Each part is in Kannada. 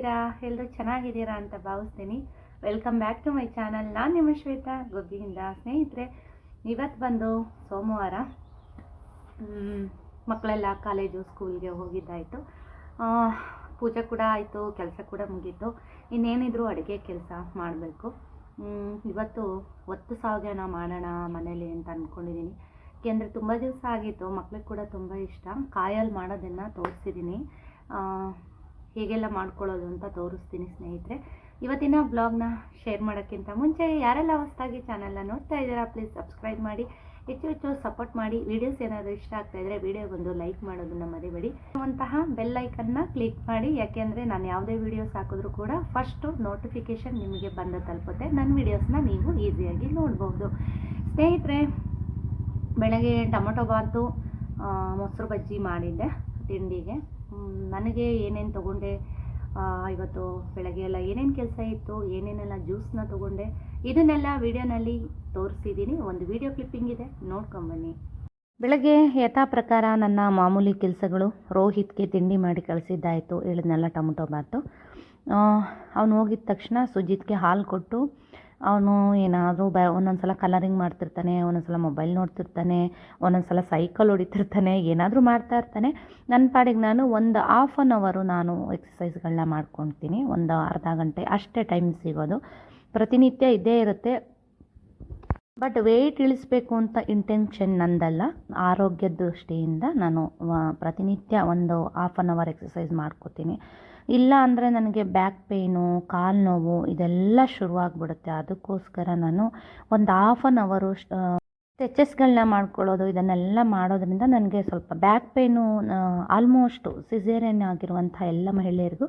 ಹೇಗಿದ್ದೀರಾ? ಎಲ್ಲರೂ ಚೆನ್ನಾಗಿದ್ದೀರಾ ಅಂತ ಭಾವಿಸ್ತೀನಿ. Welcome back to my channel ನಾನು ನಿಮ್ಮ ಶ್ವೇತಾ, ಗೊಬ್ಬಿಯಿಂದ ಸ್ನೇಹಿತರೆ. ಇವತ್ತು ಬಂದು ಸೋಮವಾರ ಮಕ್ಕಳೆಲ್ಲ ಕಾಲೇಜು ಸ್ಕೂಲ್ಗೆ ಹೋಗಿದ್ದಾಯಿತು. ಪೂಜೆ ಕೂಡ ಆಯಿತು, ಕೆಲಸ ಕೂಡ ಮುಗೀತು. ಇನ್ನೇನಿದ್ರು ಅಡುಗೆ ಕೆಲಸ ಮಾಡಬೇಕು. ಇವತ್ತು ಒತ್ತು ಸಾವಿನ ಮಾಡೋಣ ಮನೇಲಿ ಅಂತ ಅಂದ್ಕೊಂಡಿದ್ದೀನಿ ಏಕೆಂದರೆ ತುಂಬ ದಿವಸ ಆಗಿತ್ತು, ಮಕ್ಳಿಗೆ ಕೂಡ ತುಂಬ ಇಷ್ಟ. ಕಾಯಲ್ಲಿ ಮಾಡೋದನ್ನು ತೋರಿಸಿದ್ದೀನಿ ಹೇಗೆಲ್ಲ ಮಾಡ್ಕೊಳ್ಳೋದು ಅಂತ ತೋರಿಸ್ತೀನಿ ಸ್ನೇಹಿತರೆ. ಇವತ್ತಿನ ಬ್ಲಾಗ್ನ ಶೇರ್ ಮಾಡೋಕ್ಕಿಂತ ಮುಂಚೆ ಯಾರೆಲ್ಲ ಹೊಸದಾಗಿ ಚಾನಲ್ನ ನೋಡ್ತಾ ಇದ್ದೀರಾ ಪ್ಲೀಸ್ ಸಬ್ಸ್ಕ್ರೈಬ್ ಮಾಡಿ. ಹೆಚ್ಚು ಹೆಚ್ಚು ಸಪೋರ್ಟ್ ಮಾಡಿ. ವೀಡಿಯೋಸ್ ಏನಾದರೂ ಇಷ್ಟ ಆಗ್ತಾ ಇದ್ದರೆ ವಿಡಿಯೋಗೊಂದು ಲೈಕ್ ಮಾಡೋದನ್ನು ಮರಿಬೇಡಿ. ಅಂತಹ ಬೆಲ್ ಐಕನ್ನ ಕ್ಲಿಕ್ ಮಾಡಿ. ಯಾಕೆಂದರೆ ನಾನು ಯಾವುದೇ ವೀಡಿಯೋಸ್ ಹಾಕಿದ್ರೂ ಕೂಡ ಫಸ್ಟು ನೋಟಿಫಿಕೇಷನ್ ನಿಮಗೆ ಬಂದು ತಲುಪುತ್ತೆ. ನನ್ನ ವೀಡಿಯೋಸ್ನ ನೀವು ಈಸಿಯಾಗಿ ನೋಡ್ಬೋದು. ಸ್ನೇಹಿತರೆ, ಬೆಳಗ್ಗೆ ಟೊಮೊಟೊ ಬಾತು ಮೊಸರು ಬಜ್ಜಿ ಮಾಡಿದ್ದೆ ತಿಂಡಿಗೆ. ನನಗೆ ಏನೇನು ತಗೊಂಡೆ ಇವತ್ತು ಬೆಳಗ್ಗೆ ಎಲ್ಲ ಏನೇನು ಕೆಲಸ ಇತ್ತು, ಏನೇನೆಲ್ಲ ಜ್ಯೂಸ್ನ ತಗೊಂಡೆ, ಇದನ್ನೆಲ್ಲ ವಿಡಿಯೋನಲ್ಲಿ ತೋರಿಸಿದ್ದೀನಿ ಒಂದು ವಿಡಿಯೋ ಕ್ಲಿಪ್ಪಿಂಗ್ ಇದೆ ನೋಡ್ಕೊಂಬನ್ನಿ ಬೆಳಗ್ಗೆ ಯಥಾ ಪ್ರಕಾರ ನನ್ನ ಮಾಮೂಲಿ ಕೆಲಸಗಳು ರೋಹಿತ್ಗೆ ತಿಂಡಿ ಮಾಡಿ ಕಳಿಸಿದ್ದಾಯಿತು. ಹೇಳಿದ್ನೆಲ್ಲ ಟೊಮೊಟೊ ಬಾತು. ಅವನು ಹೋಗಿದ ತಕ್ಷಣ ಸುಜಿತ್ಗೆ ಹಾಲು ಕೊಟ್ಟು ಅವನು ಏನಾದರೂ ಬ ಒಂದೊಂದು ಸಲ ಕಲರಿಂಗ್ ಮಾಡ್ತಿರ್ತಾನೆ ಒಂದೊಂದು ಸಲ ಮೊಬೈಲ್ ನೋಡ್ತಿರ್ತಾನೆ ಒಂದೊಂದು ಸಲ ಸೈಕಲ್ ಹೊಡಿತಿರ್ತಾನೆ, ಏನಾದರೂ ಮಾಡ್ತಾ ಇರ್ತಾನೆ. ನನ್ನ ಪಾಡಿಗೆ ನಾನು ಒಂದು ಹಾಫ್ ಆನ್ ಅವರು ನಾನು ಎಕ್ಸಸೈಸ್ಗಳನ್ನ ಮಾಡ್ಕೊತೀನಿ. ಒಂದು ಅರ್ಧ ಗಂಟೆ ಅಷ್ಟೇ ಟೈಮ್ ಸಿಗೋದು. ಪ್ರತಿನಿತ್ಯ ಇದ್ದೇ ಇರುತ್ತೆ. ಬಟ್ ವೆಯ್ಟ್ ಇಳಿಸ್ಬೇಕು ಅಂತ ಇಂಟೆನ್ಷನ್ ನಂದಲ್ಲ. ಆರೋಗ್ಯ ದೃಷ್ಟಿಯಿಂದ ನಾನು ಪ್ರತಿನಿತ್ಯ ಒಂದು ಹಾಫ್ ಆನ್ ಅವರ್ ಎಕ್ಸಸೈಸ್ ಮಾಡ್ಕೋತೀನಿ. ಇಲ್ಲ ಅಂದರೆ ನನಗೆ ಬ್ಯಾಕ್ ಪೇಯ್ನು ಕಾಲು ನೋವು ಇದೆಲ್ಲ ಶುರುವಾಗ್ಬಿಡುತ್ತೆ. ಅದಕ್ಕೋಸ್ಕರ ನಾನು ಒಂದು ಹಾಫ್ ಆನ್ ಅವರು ಸ್ಟೆಚಸ್ಗಳನ್ನ ಮಾಡ್ಕೊಳ್ಳೋದು, ಇದನ್ನೆಲ್ಲ ಮಾಡೋದ್ರಿಂದ ನನಗೆ ಸ್ವಲ್ಪ ಬ್ಯಾಕ್ ಪೇಯ್ನು ಆಲ್ಮೋಸ್ಟು ಸಿಝೇರಿಯನ್ ಆಗಿರುವಂಥ ಎಲ್ಲ ಮಹಿಳೆಯರಿಗೂ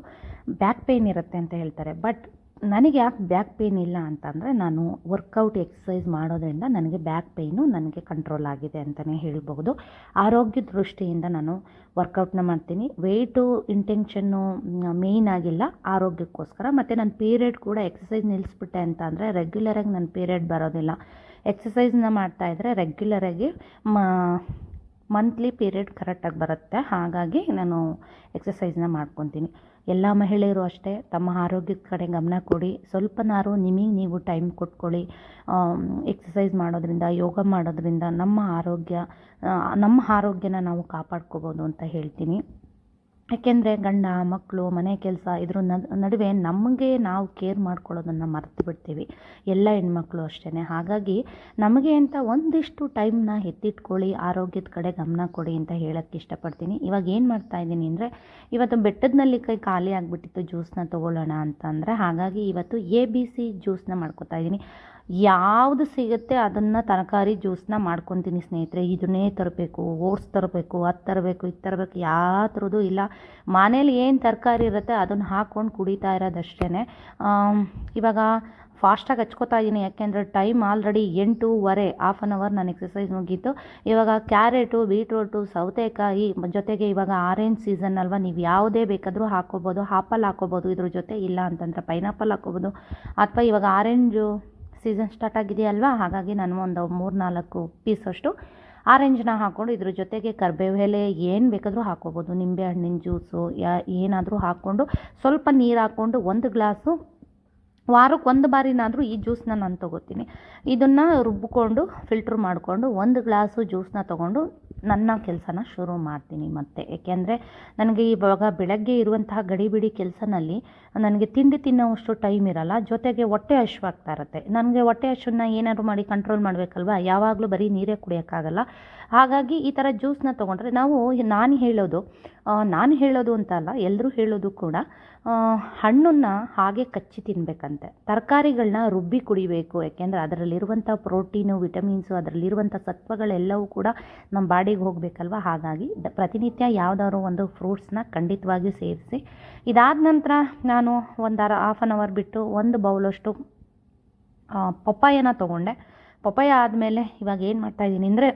ಬ್ಯಾಕ್ ಪೇಯ್ನ್ ಇರುತ್ತೆ ಅಂತ ಹೇಳ್ತಾರೆ. ಬಟ್ ನನಗೆ ಯಾಕೆ ಬ್ಯಾಕ್ ಪೇಯ್ನ್ ಇಲ್ಲ ಅಂತಂದರೆ ನಾನು ವರ್ಕೌಟ್ ಎಕ್ಸಸೈಸ್ ಮಾಡೋದ್ರಿಂದ ನನಗೆ ಬ್ಯಾಕ್ ಪೇಯ್ನು ನನಗೆ ಕಂಟ್ರೋಲ್ ಆಗಿದೆ ಅಂತಲೇ ಹೇಳ್ಬೋದು ಆರೋಗ್ಯ ದೃಷ್ಟಿಯಿಂದ ನಾನು ವರ್ಕೌಟ್ನ ಮಾಡ್ತೀನಿ. ವೆಯ್ಟು ಇಂಟೆನ್ಷನ್ನು ಮೇಯ್ನ್ ಆಗಿಲ್ಲ. ಆರೋಗ್ಯಕ್ಕೋಸ್ಕರ ಮತ್ತು ನನ್ನ ಪೀರಿಯಡ್ ಕೂಡ ಎಕ್ಸಸೈಸ್ ನಿಲ್ಲಿಸ್ಬಿಟ್ಟೆ ಅಂತ ಅಂದರೆ ರೆಗ್ಯುಲರಾಗಿ ನನ್ನ ಪೀರಿಯಡ್ ಬರೋದಿಲ್ಲ. ಎಕ್ಸಸೈಸ್ನ ಮಾಡ್ತಾಯಿದ್ರೆ ರೆಗ್ಯುಲರಾಗಿ ಮ ಮಂತ್ಲಿ ಪೀರಿಯಡ್ ಕರೆಕ್ಟಾಗಿ ಬರುತ್ತೆ. ಹಾಗಾಗಿ ನಾನು ಎಕ್ಸಸೈಸ್ನ ಮಾಡ್ಕೊತೀನಿ. ಎಲ್ಲ ಮಹಿಳೆಯರು ಅಷ್ಟೇ, ತಮ್ಮ ಆರೋಗ್ಯದ ಕಡೆ ಗಮನ ಕೊಡಿ. ಸ್ವಲ್ಪನಾರು ನಿಮಗೆ ನೀವು ಟೈಮ್ ಕೊಟ್ಕೊಳ್ಳಿ. ಎಕ್ಸಸೈಸ್ ಮಾಡೋದ್ರಿಂದ, ಯೋಗ ಮಾಡೋದ್ರಿಂದ ನಮ್ಮ ಆರೋಗ್ಯ ನಮ್ಮ ಆರೋಗ್ಯನ ನಾವು ಕಾಪಾಡ್ಕೋಬೋದು ಅಂತ ಹೇಳ್ತೀನಿ. ಯಾಕೆಂದರೆ ಗಂಡ ಮಕ್ಕಳು ಮನೆ ಕೆಲಸ ಇದ್ರ ನಡುವೆ ನಮಗೆ ನಾವು ಕೇರ್ ಮಾಡ್ಕೊಳ್ಳೋದನ್ನು ಮರೆತು ಬಿಡ್ತೀವಿ. ಎಲ್ಲ ಹೆಣ್ಮಕ್ಳು ಅಷ್ಟೇ ಹಾಗಾಗಿ ನಮಗೆ ಅಂತ ಒಂದಿಷ್ಟು ಟೈಮ್ನ ಎತ್ತಿಟ್ಕೊಳ್ಳಿ, ಆರೋಗ್ಯದ ಕಡೆ ಗಮನ ಕೊಡಿ ಅಂತ ಹೇಳೋಕ್ಕೆ ಇಷ್ಟಪಡ್ತೀನಿ. ಇವಾಗ ಏನು ಮಾಡ್ತಾ ಇದ್ದೀನಿ ಅಂದರೆ, ಇವತ್ತು ಬೆಟ್ಟದಲ್ಲಿ ಕೈ ಖಾಲಿ ಆಗಿಬಿಟ್ಟಿತ್ತು ಜ್ಯೂಸ್ನ ತೊಗೊಳ್ಳೋಣ ಅಂತಂದರೆ ಹಾಗಾಗಿ ಇವತ್ತು ಎ ಬಿ ಸಿ ಜ್ಯೂಸ್ನ ಮಾಡ್ಕೊತಾ ಇದ್ದೀನಿ. ಯಾವುದು ಸಿಗುತ್ತೆ ಅದನ್ನು ತರಕಾರಿ ಜ್ಯೂಸ್ನ ಮಾಡ್ಕೊತೀನಿ ಸ್ನೇಹಿತರೆ. ಇದನ್ನೇ ತರಬೇಕು, ಓಟ್ಸ್ ತರಬೇಕು, ಅದು ತರಬೇಕು, ಇದು ತರಬೇಕು ಯಾವ ಥರದ್ದು ಇಲ್ಲ. ಮನೇಲಿ ಏನು ತರಕಾರಿ ಇರುತ್ತೆ ಅದನ್ನು ಹಾಕ್ಕೊಂಡು ಕುಡಿತಾ ಇರೋದಷ್ಟೇ ಇವಾಗ ಫಾಸ್ಟಾಗಿ ಹಚ್ಕೋತಾ ಇದ್ದೀನಿ ಯಾಕೆಂದರೆ ಟೈಮ್ ಆಲ್ರೆಡಿ ಎಂಟೂವರೆ ಹಾಫ್ ಆನ್ ಅವರ್ ನಾನು ಎಕ್ಸಸೈಸ್ ಮುಗೀತು. ಇವಾಗ ಕ್ಯಾರೆಟು, ಬೀಟ್ರೋಟು, ಸೌತೆಕಾಯಿ, ಜೊತೆಗೆ ಇವಾಗ ಆರೆಂಜ್ ಸೀಸನ್ ಅಲ್ವಾ, ನೀವು ಯಾವುದೇ ಬೇಕಾದರೂ ಹಾಕೋಬೋದು. ಆಪಲ್ ಹಾಕೋಬೋದು ಇದ್ರ ಜೊತೆ, ಇಲ್ಲ ಅಂತಂದರೆ ಪೈನಾಪಲ್ ಹಾಕೋಬೋದು. ಅಥವಾ ಇವಾಗ ಆರೆಂಜು ಸೀಸನ್ ಸ್ಟಾರ್ಟ್ ಆಗಿದೆಯಲ್ವಾ ಹಾಗಾಗಿ ನಾನು ಒಂದು ಮೂರು ನಾಲ್ಕು ಪೀಸಷ್ಟು ಆರೆಂಜ್ನ ಹಾಕ್ಕೊಂಡು ಇದ್ರ ಜೊತೆಗೆ ಕರ್ಬೇವು ಎಲೆ ಏನು ಬೇಕಾದರೂ ಹಾಕ್ಕೋಬೋದು. ನಿಂಬೆ ಹಣ್ಣಿನ ಜ್ಯೂಸು ಯಾ ಏನಾದರೂ ಹಾಕ್ಕೊಂಡು ಸ್ವಲ್ಪ ನೀರು ಹಾಕ್ಕೊಂಡು ಒಂದು ಗ್ಲಾಸು ವಾರಕ್ಕೆ ಒಂದು ಬಾರಿನಾದರೂ ಈ ಜ್ಯೂಸನ್ನ ನಾನು ತೊಗೋತೀನಿ. ಇದನ್ನು ರುಬ್ಬಿಕೊಂಡು ಫಿಲ್ಟ್ರ್ ಮಾಡಿಕೊಂಡು, ಒಂದು ಗ್ಲಾಸು ಜ್ಯೂಸನ್ನ ತೊಗೊಂಡು ನನ್ನ ಕೆಲಸನ ಶುರು ಮಾಡ್ತೀನಿ ಮತ್ತೆ. ಏಕೆಂದರೆ ನನಗೆ ಇವಾಗ ಬೆಳಗ್ಗೆ ಇರುವಂತಹ ಗಡಿಬಿಡಿ ಕೆಲಸನಲ್ಲಿ ನನಗೆ ತಿಂಡಿ ತಿನ್ನೋವಷ್ಟು ಟೈಮ್ ಇರಲ್ಲ. ಜೊತೆಗೆ ಹೊಟ್ಟೆ ಹಶ್ವಾಗ್ತಾ ಇರುತ್ತೆ. ನನಗೆ ಹೊಟ್ಟೆ ಹಶುವನ್ನ ಏನಾದರೂ ಮಾಡಿ ಕಂಟ್ರೋಲ್ ಮಾಡಬೇಕಲ್ವಾ? ಯಾವಾಗಲೂ ಬರೀ ನೀರೇ ಕುಡಿಯೋಕ್ಕಾಗಲ್ಲ. ಹಾಗಾಗಿ ಈ ಥರ ಜ್ಯೂಸನ್ನ ತೊಗೊಂಡ್ರೆ ನಾವು ನಾನು ಹೇಳೋದು ನಾನು ಹೇಳೋದು ಅಂತ ಅಲ್ಲ ಎಲ್ಲರೂ ಹೇಳೋದು ಕೂಡ ಹಣ್ಣನ್ನು ಹಾಗೆ ಕಚ್ಚಿ ತಿನ್ನಬೇಕಂತೆ ತರಕಾರಿಗಳನ್ನ ರುಬ್ಬಿ ಕುಡಿಬೇಕು, ಯಾಕೆಂದರೆ ಅದರಲ್ಲಿರುವಂಥ ಪ್ರೋಟೀನು, ವಿಟಮಿನ್ಸು, ಅದರಲ್ಲಿರುವಂಥ ಸತ್ವಗಳೆಲ್ಲವೂ ಕೂಡ ನಮ್ಮ ಬಾಡಿಗೆ ಹೋಗಬೇಕಲ್ವ? ಹಾಗಾಗಿ ದ- ಪ್ರತಿನಿತ್ಯ ಯಾವ್ದಾದ್ರು ಒಂದು ಫ್ರೂಟ್ಸ್ನ ಖಂಡಿತವಾಗಿಯೂ ಸೇರಿಸಿ. ಇದಾದ ನಂತರ ನಾನು ಒಂದು ಅರ ಹಾಫ್ ಆನ್ ಅವರ್ ಬಿಟ್ಟು ಒಂದು ಬೌಲಷ್ಟು ಪಪ್ಪಾಯನ ತೊಗೊಂಡೆ. ಪಪ್ಪಾಯ ಆದಮೇಲೆ ಇವಾಗ ಏನು ಮಾಡ್ತಾಯಿದ್ದೀನಿ ಅಂದರೆ,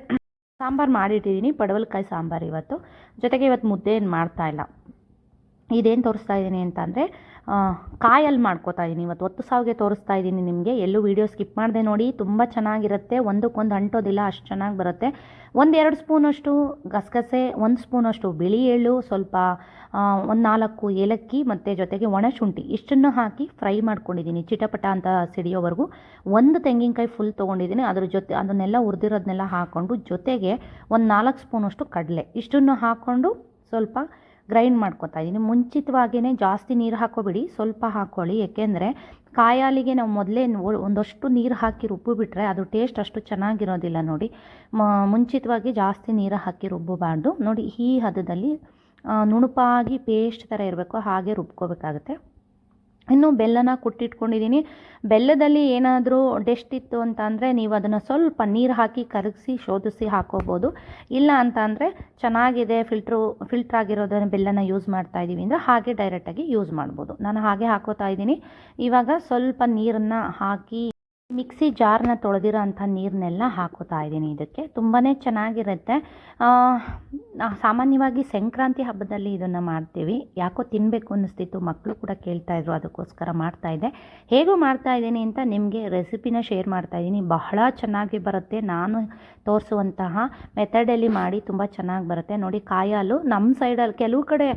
ಸಾಂಬಾರು ಮಾಡಿಟ್ಟಿದ್ದೀನಿ. ಪಡವಲಕಾಯಿ ಸಾಂಬಾರು ಇವತ್ತು. ಜೊತೆಗೆ ಇವತ್ತು ಮುದ್ದೆ ಏನು ಮಾಡ್ತಾಯಿಲ್ಲ ಇದೇನು ತೋರಿಸ್ತಾ ಇದ್ದೀನಿ ಅಂತಂದರೆ ಕಾಯಲ್ಲಿ ಮಾಡ್ಕೋತಾ ಇದ್ದೀನಿ ಇವತ್ತು ಒತ್ತು ಸಾವಿಗೆ ತೋರಿಸ್ತಾ ಇದ್ದೀನಿ ನಿಮಗೆ. ಎಲ್ಲೂ ವೀಡಿಯೋ ಸ್ಕಿಪ್ ಮಾಡಿದೆ ನೋಡಿ, ತುಂಬ ಚೆನ್ನಾಗಿರುತ್ತೆ. ಒಂದಕ್ಕೊಂದು ಅಂಟೋದಿಲ್ಲ, ಅಷ್ಟು ಚೆನ್ನಾಗಿ ಬರುತ್ತೆ. ಒಂದೆರಡು ಸ್ಪೂನಷ್ಟು ಗಸಗಸೆ, ಒಂದು ಸ್ಪೂನಷ್ಟು ಬಿಳಿ ಎಳ್ಳು, ಸ್ವಲ್ಪ ಒಂದು ನಾಲ್ಕು ಏಲಕ್ಕಿ ಮತ್ತು ಜೊತೆಗೆ ಒಣಶುಂಠಿ ಇಷ್ಟನ್ನು ಹಾಕಿ ಫ್ರೈ ಮಾಡ್ಕೊಂಡಿದ್ದೀನಿ ಚಿಟಪಟ ಅಂತ ಸಿಡಿಯೋವರೆಗೂ. ಒಂದು ತೆಂಗಿನಕಾಯಿ ಫುಲ್ ತೊಗೊಂಡಿದ್ದೀನಿ ಅದ್ರ ಜೊತೆ, ಅದನ್ನೆಲ್ಲ ಉರಿದಿರೋದನ್ನೆಲ್ಲ ಹಾಕ್ಕೊಂಡು ಜೊತೆಗೆ ಒಂದು ನಾಲ್ಕು ಸ್ಪೂನಷ್ಟು ಕಡಲೆ. ಇಷ್ಟನ್ನು ಹಾಕ್ಕೊಂಡು ಸ್ವಲ್ಪ ಗ್ರೈಂಡ್ ಮಾಡ್ಕೊತಾ ಇದ್ದೀನಿ ಮುಂಚಿತವಾಗಿಯೇ ಜಾಸ್ತಿ ನೀರು ಹಾಕೋಬಿಡಿ, ಸ್ವಲ್ಪ ಹಾಕ್ಕೊಳ್ಳಿ ಏಕೆಂದರೆ ಕಾಯಾಲಿಗೆ ನಾವು ಮೊದಲೇ ಒಂದಷ್ಟು ನೀರು ಹಾಕಿ ರುಬ್ಬಿಬಿಟ್ರೆ ಅದು ಟೇಸ್ಟ್ ಅಷ್ಟು ಚೆನ್ನಾಗಿರೋದಿಲ್ಲ ನೋಡಿ. ಮುಂಚಿತವಾಗಿ ಜಾಸ್ತಿ ನೀರು ಹಾಕಿ ರುಬ್ಬಬಾರ್ದು. ನೋಡಿ ಈ ಹದದಲ್ಲಿ ನುಣುಪಾಗಿ ಪೇಸ್ಟ್ ಥರ ಇರಬೇಕು, ಹಾಗೆ ರುಬ್ಕೋಬೇಕಾಗುತ್ತೆ. ಇನ್ನು ಬೆಲ್ಲನ ಕುಟ್ಟಿಟ್ಕೊಂಡಿದ್ದೀನಿ. ಬೆಲ್ಲದಲ್ಲಿ ಏನಾದರೂ ಡೆಸ್ಟ್ ಇತ್ತು ಅಂತ ಅಂದರೆ ನೀವು ಅದನ್ನು ಸ್ವಲ್ಪ ನೀರು ಹಾಕಿ ಕರಗಿಸಿ ಶೋಧಿಸಿ ಹಾಕೋಬೋದು. ಇಲ್ಲ ಅಂತ ಅಂದರೆ ಚೆನ್ನಾಗಿದೆ ಫಿಲ್ಟ್ರು ಫಿಲ್ಟ್ರ್ ಆಗಿರೋದನ್ನು ಬೆಲ್ಲನ ಯೂಸ್ ಮಾಡ್ತಾ ಇದ್ದೀವಿ ಅಂದರೆ ಹಾಗೆ ಡೈರೆಕ್ಟಾಗಿ ಯೂಸ್ ಮಾಡ್ಬೋದು. ನಾನು ಹಾಗೆ ಹಾಕೋತಾ ಇದ್ದೀನಿ ಇವಾಗ ಸ್ವಲ್ಪ ನೀರನ್ನು ಹಾಕಿ ಮಿಕ್ಸಿ ಜಾರ್ನ ತೊಳೆದಿರೋ ಅಂಥ ನೀರನ್ನೆಲ್ಲ ಹಾಕೋತಾ ಇದ್ದೀನಿ ಇದಕ್ಕೆ. ತುಂಬಾ ಚೆನ್ನಾಗಿರುತ್ತೆ. ಸಾಮಾನ್ಯವಾಗಿ ಸಂಕ್ರಾಂತಿ ಹಬ್ಬದಲ್ಲಿ ಇದನ್ನು ಮಾಡ್ತೀವಿ. ಯಾಕೋ ತಿನ್ನಬೇಕು ಅನ್ನಿಸ್ತಿತ್ತು. ಮಕ್ಕಳು ಕೂಡ ಕೇಳ್ತಾ ಇದ್ರು, ಅದಕ್ಕೋಸ್ಕರ ಮಾಡ್ತಾಯಿದ್ದೆ ಹೇಗೂ ಮಾಡ್ತಾ ಇದ್ದೀನಿ ಅಂತ ನಿಮಗೆ ರೆಸಿಪಿನ ಶೇರ್ ಮಾಡ್ತಾ ಇದ್ದೀನಿ. ಬಹಳ ಚೆನ್ನಾಗಿ ಬರುತ್ತೆ. ನಾನು ತೋರಿಸುವಂತಹ ಮೆಥಡಲ್ಲಿ ಮಾಡಿ ತುಂಬ ಚೆನ್ನಾಗಿ ಬರುತ್ತೆ. ನೋಡಿ, ಕಾಯಾಲು ನಮ್ಮ ಸೈಡಲ್ಲಿ ಕೆಲವು ಕಡೆ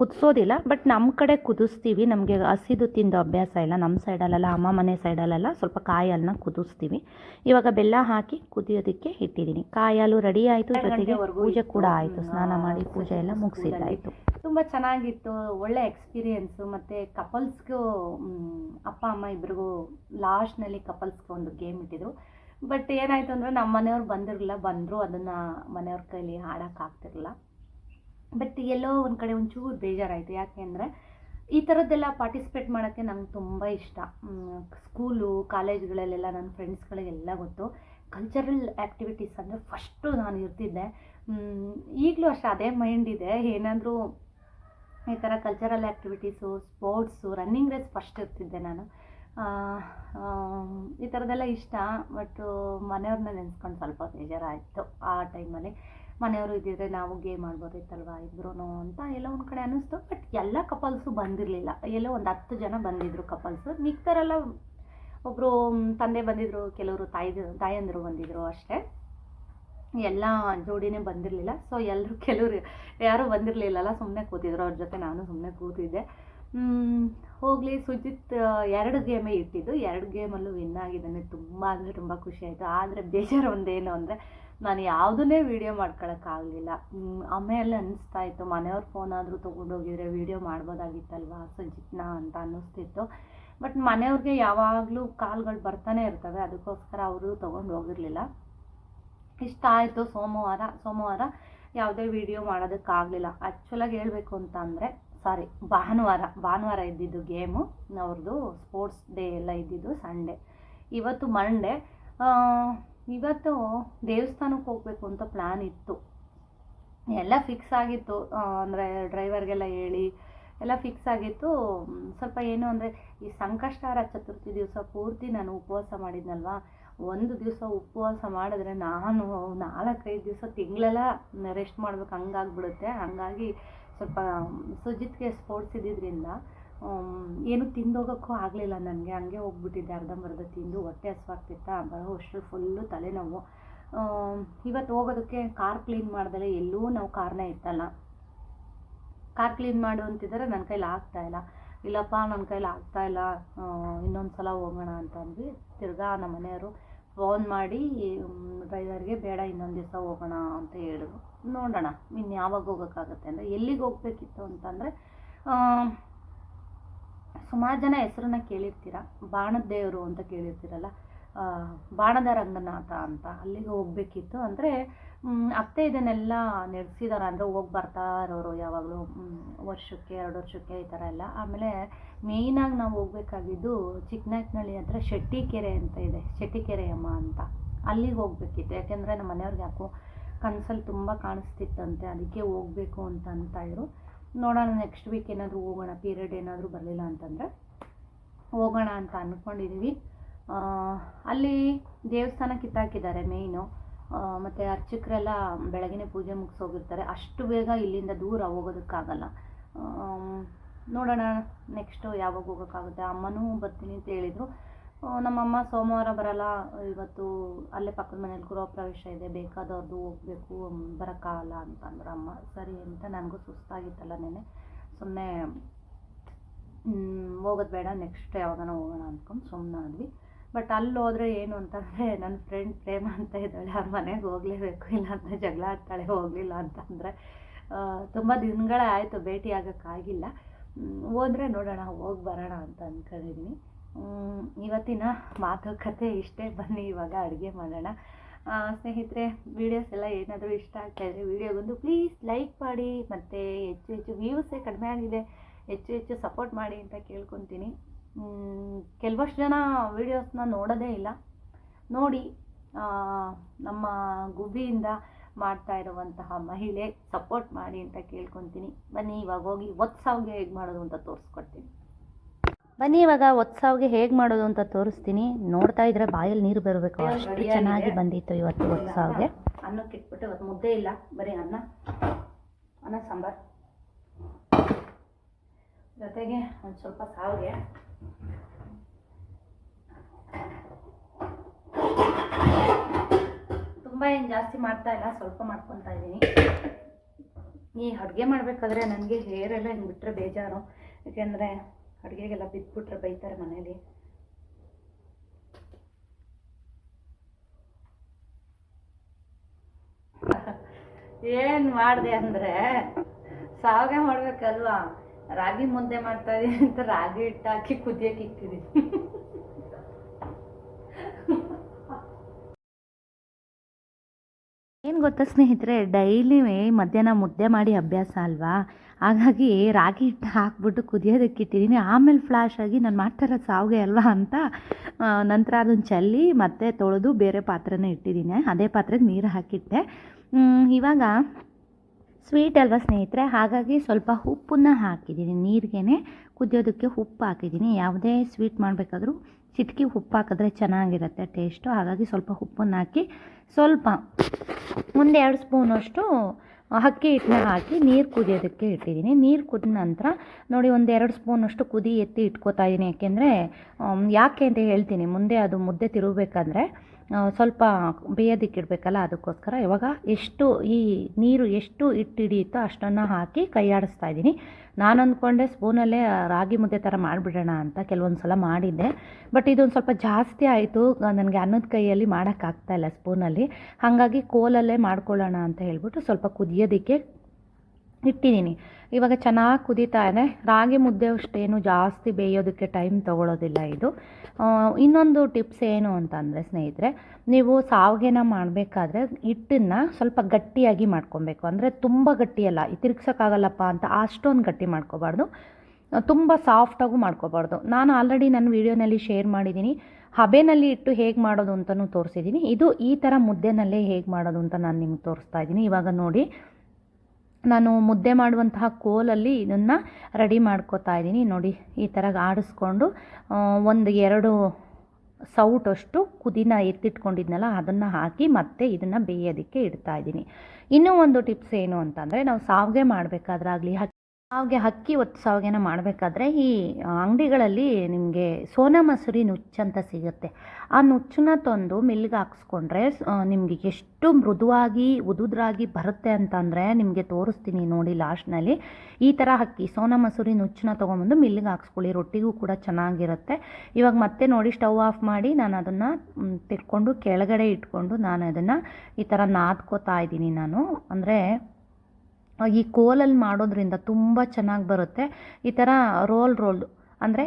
ಕುದಿಸೋದಿಲ್ಲ ಬಟ್ ನಮ್ಮ ಕಡೆ ಕುದಿಸ್ತೀವಿ. ನಮಗೆ ಹಸಿದು ತಿಂದು ಅಭ್ಯಾಸ ಇಲ್ಲ. ನಮ್ಮ ಸೈಡಲ್ಲೆಲ್ಲ ಅಮ್ಮ ಮನೆ ಸೈಡಲ್ಲೆಲ್ಲ ಸ್ವಲ್ಪ ಕಾಯಲ್ನ ಕುದಿಸ್ತೀವಿ. ಇವಾಗ ಬೆಲ್ಲ ಹಾಕಿ ಕುದಿಯೋದಕ್ಕೆ ಇಟ್ಟಿದ್ದೀನಿ. ಕಾಯಾಲು ರೆಡಿ ಆಯಿತು. ಜೊತೆಗೆ ಪೂಜೆ ಕೂಡ ಆಯಿತು. ಸ್ನಾನ ಮಾಡಿ ಪೂಜೆ ಎಲ್ಲ ಮುಗಿಸಿದ್ದಾಯಿತು. ತುಂಬ ಚೆನ್ನಾಗಿತ್ತು. ಒಳ್ಳೆ ಎಕ್ಸ್ಪೀರಿಯೆನ್ಸು ಮತ್ತು ಕಪಲ್ಸ್ಗೂ ಅಪ್ಪ ಅಮ್ಮ ಇಬ್ರಿಗೂ ಲಾಸ್ಟ್ನಲ್ಲಿ ಕಪಲ್ಸ್ಗೆ ಒಂದು ಗೇಮ್ ಇಟ್ಟಿದ್ರು. ಬಟ್ ಏನಾಯಿತು ಅಂದರೆ ನಮ್ಮ ಮನೆಯವ್ರು ಬಂದಿರಲಿಲ್ಲ. ಬಂದರು ಅದನ್ನು ಮನೆಯವ್ರ ಕೈಲಿ ಹಾಡೋಕ್ಕಾಗ್ತಿರಲಿಲ್ಲ ಬಟ್ ಎಲ್ಲೋ ಒಂದು ಕಡೆ ಒಂಚೂರು ಬೇಜಾರಾಯಿತು. ಯಾಕೆ ಅಂದರೆ ಈ ಥರದ್ದೆಲ್ಲ ಪಾರ್ಟಿಸಿಪೇಟ್ ಮಾಡೋಕ್ಕೆ ನಂಗೆ ತುಂಬ ಇಷ್ಟ. ಸ್ಕೂಲು ಕಾಲೇಜ್ಗಳಲ್ಲೆಲ್ಲ ನನ್ನ ಫ್ರೆಂಡ್ಸ್ಗಳಿಗೆಲ್ಲ ಗೊತ್ತು. ಕಲ್ಚರಲ್ ಆ್ಯಕ್ಟಿವಿಟೀಸ್ ಅಂದರೆ ಫಸ್ಟು ನಾನು ಇರ್ತಿದ್ದೆ. ಈಗಲೂ ಅಷ್ಟೇ ಅದೇ ಮೈಂಡ್ ಇದೆ. ಏನಾದರೂ ಈ ಥರ cultural activities sports running race first ಇರ್ತಿದ್ದೆ ನಾನು. ಈ ಥರದ್ದೆಲ್ಲ ಇಷ್ಟ ಬಟ್ ಮನೆಯವ್ರನ್ನ ನೆನೆಸ್ಕೊಂಡು ಸ್ವಲ್ಪ ಬೇಜಾರಾಯಿತು ಆ ಟೈಮಲ್ಲಿ ಮನೆಯವರು ಇದ್ದಿದ್ರೆ ನಾವು ಗೇಮ್ ಆಡ್ಬೋದಿತ್ತಲ್ವ ಇಬ್ಬರೂ ಅಂತ ಎಲ್ಲೋ ಒಂದು ಕಡೆ ಅನ್ನಿಸ್ತು. ಬಟ್ ಎಲ್ಲ ಕಪಲ್ಸು ಬಂದಿರಲಿಲ್ಲ. ಎಲ್ಲೋ ಒಂದು ಹತ್ತು ಜನ ಬಂದಿದ್ದರು ಕಪಲ್ಸು ಮಿಕ್ತರೆಲ್ಲ ಒಬ್ಬರು ತಂದೆ ಬಂದಿದ್ದರು ಕೆಲವರು ತಾಯಿ, ತಾಯಂದಿರು ಬಂದಿದ್ದರು ಅಷ್ಟೇ. ಎಲ್ಲ ಜೋಡಿನೇ ಬಂದಿರಲಿಲ್ಲ. ಸೊ ಎಲ್ಲರೂ ಕೆಲವರು ಯಾರೂ ಬಂದಿರಲಿಲ್ಲಲ್ಲ ಸುಮ್ಮನೆ ಕೂತಿದ್ರು. ಅವ್ರ ಜೊತೆ ನಾನು ಸುಮ್ಮನೆ ಕೂತಿದ್ದೆ. ಹೋಗಲಿ ಸುಜಿತ್ ಎರಡು ಗೇಮೇ ಇಟ್ಟಿದ್ದು. ಎರಡು ಗೇಮಲ್ಲೂ ವಿನ್ ಆಗಿದ್ದಾನೆ. ತುಂಬ ಅಂದರೆ ತುಂಬ ಖುಷಿ ಆಯಿತು. ಆದರೆ ಬೇಜಾರು ಒಂದೇನು ಅಂದರೆ ನಾನು ಯಾವುದನ್ನೇ ವೀಡಿಯೋ ಮಾಡ್ಕೊಳಕ್ಕಾಗಲಿಲ್ಲ. ಆಮೇಲೆ ಅನ್ನಿಸ್ತಾ ಇತ್ತು. ಮನೆಯವ್ರ ಫೋನ್ ಆದರೂ ತೊಗೊಂಡೋಗಿದ್ರೆ ವೀಡಿಯೋ ಮಾಡ್ಬೋದಾಗಿತ್ತಲ್ವಾ ಸುಜಿತ್ನ ಅಂತ ಅನ್ನಿಸ್ತಿತ್ತು. ಬಟ್ ಮನೆಯವ್ರಿಗೆ ಯಾವಾಗಲೂ ಕಾಲ್ಗಳು ಬರ್ತಾನೆ ಇರ್ತವೆ. ಅದಕ್ಕೋಸ್ಕರ ಅವರು ತೊಗೊಂಡು ಹೋಗಿರಲಿಲ್ಲ. ಇಷ್ಟ ಆಯಿತು ಸೋಮವಾರ. ಸೋಮವಾರ ಯಾವುದೇ ವೀಡಿಯೋ ಮಾಡೋದಕ್ಕಾಗಲಿಲ್ಲ. ಆ್ಯಕ್ಚುಲಾಗಿ ಹೇಳಬೇಕು ಅಂತ ಅಂದರೆ ಸಾರಿ, ಭಾನುವಾರ ಭಾನುವಾರ ಇದ್ದಿದ್ದು ಗೇಮು ಅವ್ರದ್ದು ಸ್ಪೋರ್ಟ್ಸ್ ಡೇ ಎಲ್ಲ ಇದ್ದಿದ್ದು ಸಂಡೇ. ಇವತ್ತು ಮಂಡೇ. ಇವತ್ತು ದೇವಸ್ಥಾನಕ್ಕೆ ಹೋಗಬೇಕು ಅಂತ ಪ್ಲ್ಯಾನ್ ಇತ್ತು. ಎಲ್ಲ ಫಿಕ್ಸ್ ಆಗಿತ್ತು ಅಂದರೆ ಡ್ರೈವರ್ಗೆಲ್ಲ ಹೇಳಿ, ಎಲ್ಲ ಫಿಕ್ಸ್ ಆಗಿತ್ತು. ಸ್ವಲ್ಪ ಏನು ಅಂದರೆ, ಈ ಸಂಕಷ್ಟಾರ ಚತುರ್ಥಿ ದಿವಸ ಪೂರ್ತಿ ನಾನು ಉಪವಾಸ ಮಾಡಿದ್ನಲ್ವಾ? ಒಂದು ದಿವಸ ಉಪವಾಸ ಮಾಡಿದ್ರೆ ನಾನು ನಾಲ್ಕೈದು ದಿವಸ ತಿಂಗಳೆಲ್ಲ ರೆಸ್ಟ್ ಮಾಡ್ಬೇಕು, ಹಂಗಾಗ್ಬಿಡುತ್ತೆ. ಹಾಗಾಗಿ ಸ್ವಲ್ಪ ಸುಜಿತ್ಗೆ ಸ್ಪೋರ್ಟ್ಸ್ ಇದ್ದಿದ್ದರಿಂದ ಏನು ತಿಂದೋಗೋಕ್ಕೂ ಆಗಲಿಲ್ಲ ನನಗೆ. ಹಂಗೆ ಹೋಗ್ಬಿಟ್ಟಿದ್ದೆ. ಅರ್ಧಂಬರ್ಧ ತಿಂದು ಹೊಟ್ಟೆ ಹಸ್ವಾಗ್ತಿತ್ತಾ ಬರೋ ಅಷ್ಟು ಫುಲ್ಲು ತಲೆನೋವು. ಇವತ್ತು ಹೋಗೋದಕ್ಕೆ ಕಾರ್ ಕ್ಲೀನ್ ಮಾಡಿದ್ರೆ ಎಲ್ಲೂ ನಾವು ಕಾರ್ನ ಇತ್ತಲ್ಲ. ಕಾರ್ ಕ್ಲೀನ್ ಮಾಡು ಅಂತಿದ್ದಾರೆ ನನ್ನ ಕೈಲಿ ಇಲ್ಲ. ಇಲ್ಲಪ್ಪ ನನ್ನ ಕೈಲಿ ಆಗ್ತಾಯಿಲ್ಲ ಇನ್ನೊಂದು ಸಲ ಹೋಗೋಣ ಅಂತ ಅಂದ್ವಿ. ತಿರ್ಗಾ ನಮ್ಮ ಮನೆಯವರು ಫೋನ್ ಮಾಡಿ ಡ್ರೈವರ್ಗೆ ಬೇಡ, ಇನ್ನೊಂದು ದಿವಸ ಹೋಗೋಣ ಅಂತ ಹೇಳಿದ್ರು ನೋಡೋಣ ಇನ್ನು ಯಾವಾಗ ಹೋಗೋಕ್ಕಾಗತ್ತೆ ಅಂದರೆ ಎಲ್ಲಿಗೆ ಹೋಗ್ಬೇಕಿತ್ತು ಅಂತಂದರೆ ಸುಮಾರು ಜನ ಹೆಸರನ್ನ ಕೇಳಿರ್ತೀರ? ಬಾಣದೇವರು ಅಂತ ಕೇಳಿರ್ತೀರಲ್ಲ ಬಾಣದ ರಂಗನಾಥ ಅಂತ, ಅಲ್ಲಿಗೆ ಹೋಗ್ಬೇಕಿತ್ತು. ಅಂದರೆ ಅತ್ತೆ ಇದನ್ನೆಲ್ಲ ನಡೆಸಿದಾರೆ ಅಂದರೆ ಹೋಗಿ ಬರ್ತಾ ಇರೋರು ಯಾವಾಗಲೂ ವರ್ಷಕ್ಕೆ, ಎರಡು ವರ್ಷಕ್ಕೆ ಈ ಥರ ಎಲ್ಲ. ಆಮೇಲೆ ಮೇಯ್ನಾಗಿ ನಾವು ಹೋಗ್ಬೇಕಾಗಿದ್ದು ಚಿಕ್ಕನಾಯಕನಹಳ್ಳಿ ಹತ್ರ ಶೆಟ್ಟಿಕೆರೆ ಅಂತ ಇದೆ. ಶೆಟ್ಟಿಕೆರೆಯಮ್ಮ ಅಂತ. ಅಲ್ಲಿಗೆ ಹೋಗ್ಬೇಕಿತ್ತು. ಯಾಕೆಂದರೆ ನಮ್ಮ ಮನೆಯವ್ರಿಗೆ ಯಾಕೋ ಕನಸಲ್ಲಿ ತುಂಬ ಕಾಣಿಸ್ತಿತ್ತಂತೆ. ಅದಕ್ಕೆ ಹೋಗಬೇಕು ಅಂತ ಅಂತಾಯಿದ್ರು ನೋಡೋಣ ನೆಕ್ಸ್ಟ್ ವೀಕ್ ಏನಾದರೂ ಹೋಗೋಣ ಪೀರಿಯಡ್ ಏನಾದರೂ ಬರಲಿಲ್ಲ ಅಂತಂದರೆ ಹೋಗೋಣ ಅಂತ ಅಂದ್ಕೊಂಡಿದ್ದೀವಿ ಅಲ್ಲಿ ದೇವಸ್ಥಾನ ಕಿತ್ತಾಕಿದ್ದಾರೆ ಮೇಯ್ನು ಮತ್ತು ಅರ್ಚಕರೆಲ್ಲ ಬೆಳಗ್ಗೆ ಪೂಜೆ ಮುಗಿಸೋಗಿರ್ತಾರೆ. ಅಷ್ಟು ಬೇಗ ಇಲ್ಲಿಂದ ದೂರ ಹೋಗೋದಕ್ಕಾಗಲ್ಲ. ನೋಡೋಣ ನೆಕ್ಸ್ಟು ಯಾವಾಗ ಹೋಗೋಕ್ಕಾಗುತ್ತೆ. ಅಮ್ಮನೂ ಬರ್ತೀನಿ ಅಂತ ಹೇಳಿದರು. ನಮ್ಮಮ್ಮ ಸೋಮವಾರ ಬರಲ್ಲ. ಇವತ್ತು ಅಲ್ಲೇ ಪಕ್ಕದ ಮನೇಲಿ ಗೃಹ ಪ್ರವೇಶ ಇದೆ. ಬೇಕಾದವ್ರದ್ದು ಹೋಗಬೇಕು. ಬರೋಕ್ಕಾಗಲ್ಲ ಅಂತಂದ್ರೆ ಅಮ್ಮ. ಸರಿ ಅಂತ ನನಗೂ ಸುಸ್ತಾಗಿತ್ತಲ್ಲ ನೆನೆ ಸುಮ್ಮನೆ ಹೋಗೋದು ಬೇಡ. ನೆಕ್ಸ್ಟ್ ಯಾವಾಗನ ಹೋಗೋಣ ಅಂದ್ಕೊಂಡು ಸುಮ್ಮನಾದ್ವಿ ಬಟ್ ಅಲ್ಲಿ ಹೋದರೆ ಏನು ಅಂತಂದರೆ ನನ್ನ ಫ್ರೆಂಡ್ ಪ್ರೇಮ ಅಂತ ಇದ್ದಾಳೆ ಅವ್ರ ಮನೆಗೆ ಹೋಗಲೇಬೇಕು ಇಲ್ಲ ಅಂತ ಜಗಳ ಆಡ್ತಾಳೆ ಹೋಗಲಿಲ್ಲ ಅಂತಂದರೆ. ತುಂಬ ದಿನಗಳೇ ಆಯಿತು ಭೇಟಿ ಹೋದರೆ ನೋಡೋಣ ಹೋಗಿ ಬರೋಣ ಅಂತ ಅಂದ್ಕೊಂಡಿದ್ದೀನಿ ಇವತ್ತಿನ ಮಾತುಕತೆ ಇಷ್ಟೇ ಬನ್ನಿ ಇವಾಗ ಅಡುಗೆ ಮಾಡೋಣ. ಆ, ಸ್ನೇಹಿತರೆ ವೀಡಿಯೋಸ್ ಎಲ್ಲ ಏನಾದರೂ ಇಷ್ಟ ಆಗ್ತಾ ಇದ್ದರೆ ವೀಡಿಯೋಗೊಂದು ಪ್ಲೀಸ್ ಲೈಕ್ ಮಾಡಿ ಮತ್ತು ಹೆಚ್ಚು ಹೆಚ್ಚು ವ್ಯೂಸೇ ಕಡಿಮೆ ಆಗಿದೆ ಹೆಚ್ಚು ಹೆಚ್ಚು ಸಪೋರ್ಟ್ ಮಾಡಿ ಅಂತ ಕೇಳ್ಕೊತೀನಿ. ಕೆಲವಷ್ಟು ಜನ ವೀಡಿಯೋಸ್ನ ನೋಡೋದೇ ಇಲ್ಲ. ನೋಡಿ ನಮ್ಮ ಗುಬ್ಬಿಯಿಂದ ಮಾಡ್ತಾ ಇರುವಂತಹ ಮಹಿಳೆ ಸಪೋರ್ಟ್ ಮಾಡಿ ಅಂತ ಕೇಳ್ಕೊತೀನಿ. ಬನ್ನಿ ಇವಾಗ ಹೋಗಿ ಒತ್ಸಾವ್ಗೆ ಹೇಗೆ ಮಾಡೋದು ಅಂತ ತೋರಿಸ್ಕೊಡ್ತೀನಿ. ಬನ್ನಿ ಇವಾಗ ಒತ್ಸಾವ್ಗೆ ಹೇಗೆ ಮಾಡೋದು ಅಂತ ತೋರಿಸ್ತೀನಿ. ನೋಡ್ತಾ ಇದ್ರೆ ಬಾಯಲ್ಲಿ ನೀರು ಬರಬೇಕು. ಅಷ್ಟು ಚೆನ್ನಾಗಿ ಬಂದಿತ್ತು ಇವತ್ತು ಒತ್ಸಾವ್ಗೆ. ಅನ್ನಕ್ಕೆ ಇಟ್ಬಿಟ್ಟು ಇವತ್ತು ಮುದ್ದೆ ಇಲ್ಲ. ಬರೀ ಅನ್ನ. ಅನ್ನ ಸಾಂಬಾರು. ಜೊತೆಗೆ ಒಂದು ಸ್ವಲ್ಪ ಸಾವಿಗೆ. ತುಂಬ ಏನು ಜಾಸ್ತಿ ಮಾಡ್ತಾ ಇಲ್ಲ, ಸ್ವಲ್ಪ ಮಾಡ್ಕೊತಾ ಇದ್ದೀನಿ ಈ ಅಡುಗೆ ಮಾಡಬೇಕಾದ್ರೆ ನನಗೆ ಹೇರ್ ಎಲ್ಲ ಹಿಂಗೆ ಬಿಟ್ಟರೆ ಬೇಜಾರು. ಯಾಕೆಂದರೆ ಅಡುಗೆಗೆಲ್ಲ ಬಿದ್ದುಬಿಟ್ರೆ ಬೈತಾರೆ ಮನೇಲಿ. ಏನು ಮಾಡಿದೆ ಅಂದರೆ ಸಾವಿಗೆ ಮಾಡಬೇಕಲ್ವಾ? ರಾಗಿ ಮುದ್ದೆ ಮಾಡ್ತಾ ಇದೀನಿ ಅಂತ ರಾಗಿ ಹಿಟ್ಟು ಹಾಕಿ ಕುದಿಯಕ್ಕೆ ಇಕ್ತಿದ್ದೀನಿ ಏನು ಗೊತ್ತಾ ಸ್ನೇಹಿತರೆ, ಡೈಲಿ ಮಧ್ಯಾಹ್ನ ಮುದ್ದೆ ಮಾಡಿ ಅಭ್ಯಾಸ ಅಲ್ವಾ? ಹಾಗಾಗಿ ರಾಗಿ ಹಿಟ್ಟು ಹಾಕ್ಬಿಟ್ಟು ಕುದಿಯೋದಕ್ಕೆ ಇಟ್ಟಿದ್ದೀನಿ ಆಮೇಲೆ ಫ್ಲಾಶ್ ಆಗಿ ನಾನು ಮಾಡ್ತಾ ಇರೋದು ಸಾವಿಗೆ ಅಲ್ವಾ ಅಂತ ನಂತರ ಅದನ್ನು ಚಲ್ಲಿ ಮತ್ತೆ ತೊಳೆದು ಬೇರೆ ಪಾತ್ರೆನೇ ಇಟ್ಟಿದ್ದೀನಿ ಅದೇ ಪಾತ್ರೆಗೆ ನೀರು ಹಾಕಿಟ್ಟೆ. ಇವಾಗ ಸ್ವೀಟ್ ಅಲ್ವಾ ಸ್ನೇಹಿತರೆ? ಹಾಗಾಗಿ ಸ್ವಲ್ಪ ಉಪ್ಪನ್ನ ಹಾಕಿದ್ದೀನಿ. ನೀರಿಗೆ ಕುದಿಯೋದಕ್ಕೆ ಉಪ್ಪು ಹಾಕಿದ್ದೀನಿ. ಯಾವುದೇ ಸ್ವೀಟ್ ಮಾಡಬೇಕಾದ್ರೂ ಚಿಟಕಿ ಉಪ್ಪು ಹಾಕಿದ್ರೆ ಚೆನ್ನಾಗಿರುತ್ತೆ ಟೇಸ್ಟು ಹಾಗಾಗಿ ಸ್ವಲ್ಪ ಉಪ್ಪನ್ನು ಹಾಕಿ ಸ್ವಲ್ಪ ಒಂದು ಎರಡು ಸ್ಪೂನಷ್ಟು ಅಕ್ಕಿ ಹಿಟ್ಟನ್ನ ಹಾಕಿ ನೀರು ಕುದಿಯೋದಕ್ಕೆ ಇಟ್ಟಿದ್ದೀನಿ. ನೀರು ಕುದ ನಂತರ ನೋಡಿ ಒಂದು ಎರಡು ಸ್ಪೂನಷ್ಟು ಕುದಿ ಎತ್ತಿ ಇಟ್ಕೋತಾ ಇದ್ದೀನಿ ಯಾಕೆಂದರೆ ಯಾಕೆ ಅಂತ ಹೇಳ್ತೀನಿ. ಮುಂದೆ ಅದು ಮುದ್ದೆ ತಿರುಗಬೇಕಾದ್ರೆ ಸ್ವಲ್ಪ ಬೇಯೋದಕ್ಕೆ ಇಡಬೇಕಲ್ಲ ಅದಕ್ಕೋಸ್ಕರ ಇವಾಗ ಎಷ್ಟು ಈ ನೀರು ಎಷ್ಟು ಹಿಟ್ಟು ಹಿಡಿಯುತ್ತೋ ಅಷ್ಟನ್ನು ಹಾಕಿ ಕೈ ಆಡಿಸ್ತಾ ಇದ್ದೀನಿ. ನಾನು ಅಂದ್ಕೊಂಡೆ ಸ್ಪೂನಲ್ಲೇ ರಾಗಿ ಮುದ್ದೆ ಥರ ಮಾಡಿಬಿಡೋಣ ಅಂತ ಕೆಲವೊಂದು ಸಲ ಮಾಡಿದ್ದೆ. ಬಟ್ ಇದೊಂದು ಸ್ವಲ್ಪ ಜಾಸ್ತಿ ಆಯಿತು. ನನಗೆ ಅನ್ನದ ಕೈಯಲ್ಲಿ ಮಾಡೋಕ್ಕಾಗ್ತಾ ಇಲ್ಲ ಸ್ಪೂನಲ್ಲಿ. ಹಾಗಾಗಿ ಕೋಲಲ್ಲೇ ಮಾಡ್ಕೊಳ್ಳೋಣ ಅಂತ ಹೇಳ್ಬಿಟ್ಟು ಸ್ವಲ್ಪ ಕುದಿಯೋದಕ್ಕೆ ಇಟ್ಟಿದ್ದೀನಿ. ಇವಾಗ ಚೆನ್ನಾಗಿ ಕುದೀತಾ ಇದೆ ರಾಗಿ ಮುದ್ದೆ ಅಷ್ಟೇನು ಜಾಸ್ತಿ ಬೇಯೋದಕ್ಕೆ ಟೈಮ್ ತೊಗೊಳೋದಿಲ್ಲ ಇದು. ಇನ್ನೊಂದು ಟಿಪ್ಸ್ ಏನು ಅಂತಂದರೆ ಸ್ನೇಹಿತರೆ, ನೀವು ಸಾವಿಗೆನ ಮಾಡಬೇಕಾದ್ರೆ ಹಿಟ್ಟನ್ನು ಸ್ವಲ್ಪ ಗಟ್ಟಿಯಾಗಿ ಮಾಡ್ಕೊಬೇಕು. ಅಂದರೆ ತುಂಬ ಗಟ್ಟಿಯಲ್ಲ ತಿರುಗ್ಸೋಕ್ಕಾಗಲ್ಲಪ್ಪ ಅಂತ ಅಷ್ಟೊಂದು ಗಟ್ಟಿ ಮಾಡ್ಕೋಬಾರ್ದು. ತುಂಬ ಸಾಫ್ಟಾಗೂ ಮಾಡ್ಕೋಬಾರ್ದು. ನಾನು ಆಲ್ರೆಡಿ ನನ್ನ ವೀಡಿಯೋನಲ್ಲಿ ಶೇರ್ ಮಾಡಿದ್ದೀನಿ. ಹಬೆನಲ್ಲಿ ಇಟ್ಟು ಹೇಗೆ ಮಾಡೋದು ಅಂತಲೂ ತೋರಿಸಿದ್ದೀನಿ. ಇದು ಈ ಥರ ಮುದ್ದೆನಲ್ಲೇ ಹೇಗೆ ಮಾಡೋದು ಅಂತ ನಾನು ನಿಮ್ಗೆ ತೋರಿಸ್ತಾ ಇದ್ದೀನಿ. ಇವಾಗ ನೋಡಿ. ನಾನು ಮುದ್ದೆ ಮಾಡುವಂತಹ ಕೋಲಲ್ಲಿ ಇದನ್ನು ರೆಡಿ ಮಾಡ್ಕೋತಾ ಇದ್ದೀನಿ. ನೋಡಿ, ಈ ಥರ ಆಡಿಸ್ಕೊಂಡು ಒಂದು ಎರಡು ಸೌಟಷ್ಟು ಕುದಿನ ಎತ್ತಿಟ್ಕೊಂಡಿದ್ನಲ್ಲ, ಅದನ್ನು ಹಾಕಿ ಮತ್ತೆ ಇದನ್ನು ಬೇಯೋದಕ್ಕೆ ಇಡ್ತಾ ಇದ್ದೀನಿ. ಇನ್ನೂ ಒಂದು ಟಿಪ್ಸ್ ಏನು ಅಂತಂದರೆ, ನಾವು ಸಾವಿಗೆ ಮಾಡಬೇಕಾದ್ರಾಗಲಿ ಸಾವಿಗೆ ಅಕ್ಕಿ ಒತ್ತು ಸಾವಿಗೆನ ಮಾಡಬೇಕಾದ್ರೆ ಈ ಅಂಗಡಿಗಳಲ್ಲಿ ನಿಮಗೆ ಸೋನಾ ಮಸೂರಿ ನುಚ್ಚು ಅಂತ ಸಿಗುತ್ತೆ. ಆ ನುಚ್ಚನ್ನ ತಂದು ಮಿಲ್ಗೆ ಹಾಕ್ಸ್ಕೊಂಡ್ರೆ ನಿಮಗೆ ಎಷ್ಟು ಮೃದುವಾಗಿ, ಉದುದ್ರಾಗಿ ಬರುತ್ತೆ ಅಂತಂದರೆ ನಿಮಗೆ ತೋರಿಸ್ತೀನಿ ನೋಡಿ ಲಾಸ್ಟ್ನಲ್ಲಿ. ಈ ಥರ ಅಕ್ಕಿ, ಸೋನಾ ಮಸೂರಿ ನುಚ್ಚನ್ನ ತೊಗೊಂಬಂದು ಮಿಲ್ಗೆ ಹಾಕ್ಸ್ಕೊಳ್ಳಿ, ರೊಟ್ಟಿಗೂ ಕೂಡ ಚೆನ್ನಾಗಿರುತ್ತೆ. ಇವಾಗ ಮತ್ತೆ ನೋಡಿ ಸ್ಟವ್ ಆಫ್ ಮಾಡಿ ನಾನು ಅದನ್ನು ತಿಟ್ಕೊಂಡು ಕೆಳಗಡೆ ಇಟ್ಕೊಂಡು ನಾನು ಅದನ್ನು ಈ ಥರ ನಾದ್ಕೋತಾ ಇದ್ದೀನಿ ನಾನು. ಅಂದರೆ ಈ ಕೋಲಲ್ಲಿ ಮಾಡೋದ್ರಿಂದ ತುಂಬ ಚೆನ್ನಾಗಿ ಬರುತ್ತೆ. ಈ ಥರ ರೋಲ್ ರೋಲ್ ಅಂದರೆ